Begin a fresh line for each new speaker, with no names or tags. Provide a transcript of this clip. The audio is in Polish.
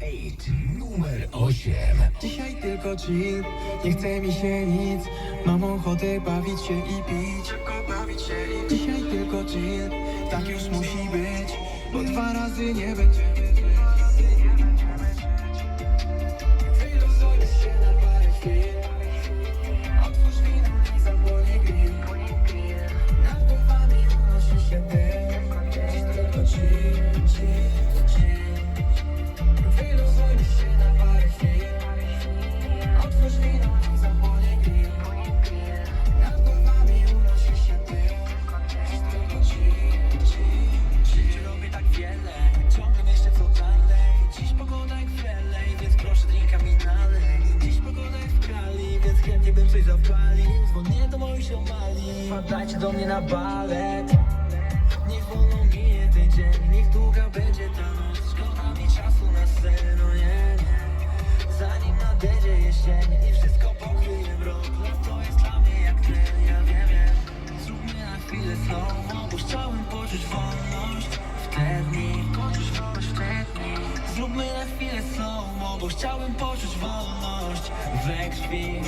8, numer 8.
Dzisiaj tylko chill, nie chce mi się nic. Mam ochotę bawić się i pić. Dzisiaj tylko chill, tak już musi być Bo dwa razy nie będzie chętnie bym coś zapalił Dzwonię do moich ziomali Wpadajcie do mnie na balet. Niech wolno minie ten dzień, niech długa będzie ta noc. Szkoda mi czasu na sen, no nie, nie. Zanim nadejdzie jesień i wszystko pokryje mrok. Lato jest dla mnie jak tlen, ja wiem, wiem. Zróbmy na chwilę znowu, bo chciałem poczuć wolność. W te dni, Zróbmy na chwilę znowu, bo chciałem poczuć wolność we krwi